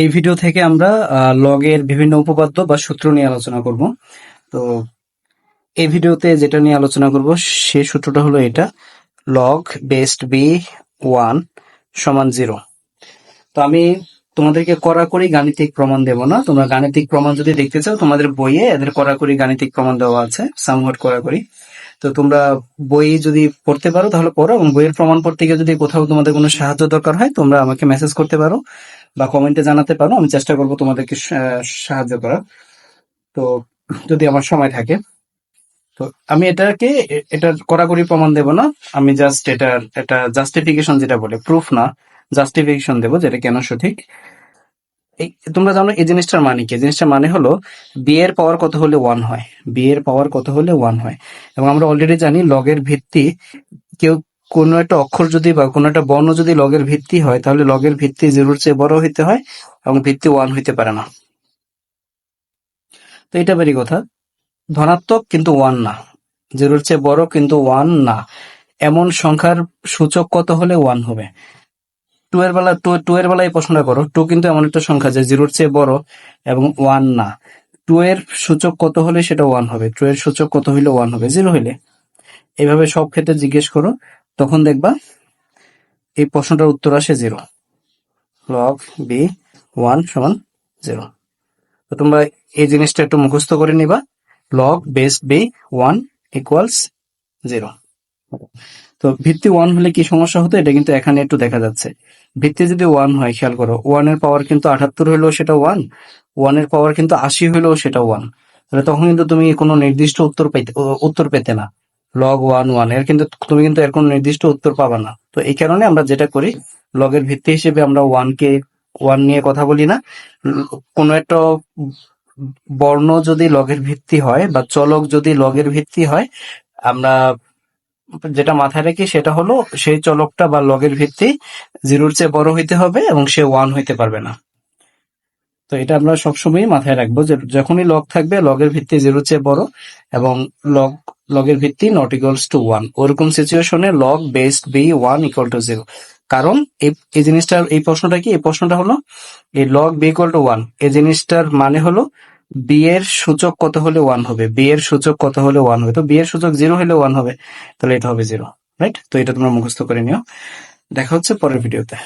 এই ভিডিও থেকে আমরা লগের বিভিন্ন উপপাদ্য বা সূত্র নিয়ে আলোচনা করব। তো এই ভিডিওতে যেটা নিয়ে আলোচনা করব, সে সূত্রটা হলো এটা লগ বেস্ট বি ওয়ান সমান জিরো তো আমি তোমাদেরকে কড়াকড়ি গাণিতিক প্রমাণ দেব না। তোমরা গাণিতিক প্রমাণ যদি দেখতে চাও, তোমাদের বইয়ে এদের কড়াকড়ি গাণিতিক প্রমাণ দেওয়া আছে সামহাট কড়াকড়ি। তো তোমরা বই যদি পড়তে পারো, তাহলে পড়ো এবং বইয়ের প্রমাণ পড়তে গিয়ে যদি কোথাও তোমাদের কোনো সাহায্য দরকার হয়, তোমরা আমাকে মেসেজ করতে পারো। বা কমেন্টে জানাতে পারো, আমি চেষ্টা করব তোমাদেরকে সাহায্য করার। তো যদি আমার সময় থাকে। তো আমি এটাকে, এ- এটার কড়াকড়ি প্রমাণ দেব না, আমি জাস্ট এটার, এটা জাস্টিফিকেশন যেটা বলে প্রুফ না জাস্টিফিকেশন দেবো যেটা কেন সঠিক। তোমরা জানো এই জিনিসটার মানে কি? জিনিসটার মানে হলো বিয়ের পাওয়ার কত হলে ওয়ান হয়? বিয়ের পাওয়ার কত হলে ওয়ান হয়? এবং আমরা অলরেডি জানি লগের ভিত্তি কেউ কোনো একটা অক্ষর যদি বা কোনো একটা বর্ণ যদি লগের ভিত্তি হয়, তাহলে লগের ভিত্তি জিরোর চেয়ে বড় হইতে হয় এবং ভিত্তি ওয়ান হইতে পারে না। তো এটা বেরি কথা। ধনাত্মক কিন্তু ওয়ান না। জিরোর চেয়ে বড় কিন্তু ওয়ান না। এমন সংখ্যার সূচক কত হলে ওয়ান হবে? টু এর বেলা, টু টু এর বেলা এই প্রশ্নটা করো। টু কিন্তু এমন একটা সংখ্যা যে জিরোর চেয়ে বড় এবং ওয়ান না। টু এর সূচক কত হলে সেটা ওয়ান হবে? টু এর সূচক কত হইলে ওয়ান হবে? জিরো হইলে। এভাবে সব ক্ষেত্রে জিজ্ঞেস করো। তখন দেখবা এই প্রশ্নটার উত্তর আসে জিরো লগ বি ওয়ান সমান জিরো তো তোমরা এই জিনিসটা একটু মুখস্থ করে নিবা। Log base B one equals zero তো ভিত্তি ওয়ান হলে কি সমস্যা হতো? এটা কিন্তু এখানে একটু দেখা যাচ্ছে। ভিত্তি যদি ওয়ান হয়, খেয়াল করো ওয়ানের পাওয়ার কিন্তু আটাত্তর হইলেও সেটা ওয়ান ওয়ানের পাওয়ার কিন্তু আশি হইলেও সেটা ওয়ান তাহলে তখন কিন্তু তুমি কোনো নির্দিষ্ট উত্তর পেতে উত্তর পেতে না। লগ ওয়ান ওয়ানের কিন্তু তুমি কিন্তু এর কোনো নির্দিষ্ট উত্তর পাবা না। তো এই কারণে আমরা যেটা করি লগের ভিত্তি হিসেবে আমরা ওয়ান কে ওয়ান নিয়ে কথা বলি না। কোনো একটা বর্ণ যদি লগের ভিত্তি হয় বা চলক যদি লগের ভিত্তি হয়, আমরা যেটা মাথায় রাখি সেটা হলো সেই চলকটা বা লগের ভিত্তি জিরোর চেয়ে বড় হইতে হবে এবং সে ওয়ান হইতে পারবে না। তো এটা আমরা সবসময় মাথায় রাখব যে যখনই লগ থাকবে লগের ভিত্তি জিরো চেয়ে বড় এবং লগ লগের ভিত্তি নট ইকুয়ালস টু ওয়ান ওরকম সিচুয়েশনে log based B one equal to zero কারণ এই এই জিনিসটার, এই প্রশ্নটা কি? এই প্রশ্নটা হলো, এই log B equal to one এই জিনিসটার মানে হলো বি এর সূচক কত হলে ওয়ান হবে বি এর সূচক কত হলে ওয়ান হবে। তো বি এর সূচক জিরো হলে ওয়ান হবে, তাহলে এটা হবে জিরো রাইট তো এটা তোমরা মুখস্থ করে নিও। দেখা হচ্ছে পরের ভিডিওতে